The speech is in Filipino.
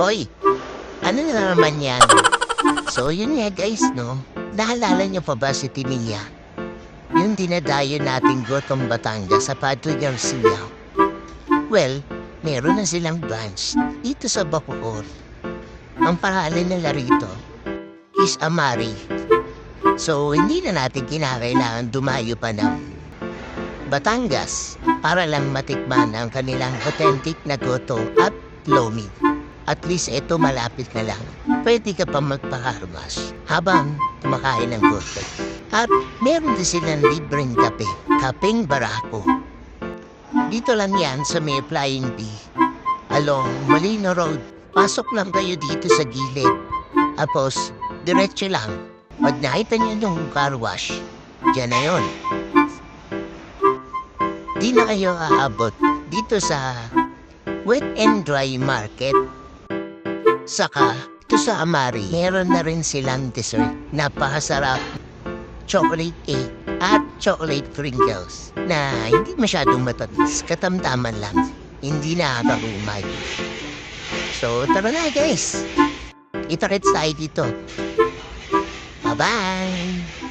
Hoy, ano na naman yan? So yun nga guys, no? Naalala niyo pa ba si Timiya? Yung dinadayo nating Gotong Batangas sa Padre Garcia. Well, meron na silang branch dito sa Bacoor. Ang pangalan nila rito is Amari. So, hindi na natin kinakailangan dumayo pa ng Batangas para lang matikman ang kanilang authentic na goto at lomi. At least ito malapit na lang. Pwede ka pa magpakarmas habang kumakain ng goto. At meron din silang libreng kape, kapeng barako. Dito lang yan sa may Flying Bee. Along Molino Road. Pasok lang kayo dito sa gilid. Tapos, diretso lang. Pag nakita niyo yung car wash, dyan na yun. Di na kayo aabot dito sa Wet and Dry Market. Saka, ito sa Amari, meron na rin silang dessert. Napakasarap. Chocolate cake at chocolate crinkles na hindi masyadong matamis. Katamtaman lang. Hindi nakakahumay. So, tara na guys. Kita-kits tayo dito. Bye-bye!